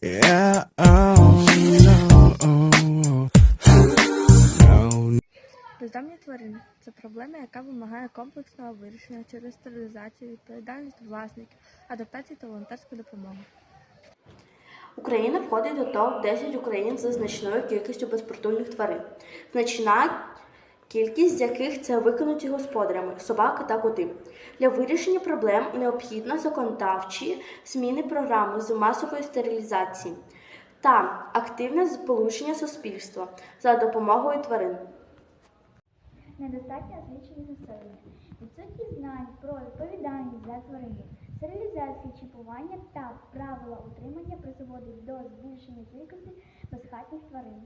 Yeah, oh, no, oh, no. Бездомні тварини це проблема, яка вимагає комплексного вирішення через стерилізацію, відповідальність власників, адаптацію та волонтерську допомогу. Україна входить до топ 10 українців за значною кількістю безпритульних тварин. Значна кількість з яких це викинуті господарями собаки та коти. Для вирішення проблем необхідно законодавчі зміни програми з масової стерилізації та активне сполучення суспільства за допомогою тварин. Недостатньо освічення населення, відсутність знань про відповідальність за тваринів, стерилізація, чіпування та правила утримання призводить до збільшення кількості безхатніх тварин.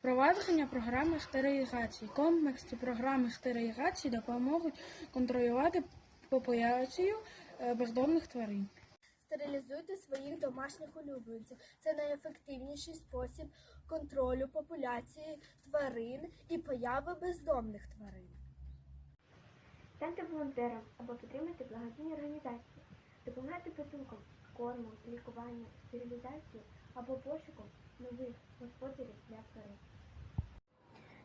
Впровадження програми стерилізації. Комплексні програми стерилізації допоможуть контролювати популяцію е, бездомних тварин. Стерилізуйте своїх домашніх улюбленців. Це найефективніший спосіб контролю популяції тварин і появи бездомних тварин. Станьте волонтером або підтримуйте благодійні організації. Допомагайте притулкам, кормом, лікуванням, стерилізацією або пошуком нових господарів для тварин.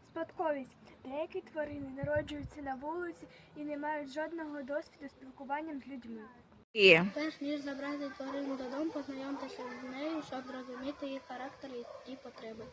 Спадковість. Деякі тварини народжуються на вулиці і не мають жодного досвіду спілкуванням з людьми. Перш ніж забрати тварину додому, познайомтеся з нею, щоб зрозуміти їх характер і потреби.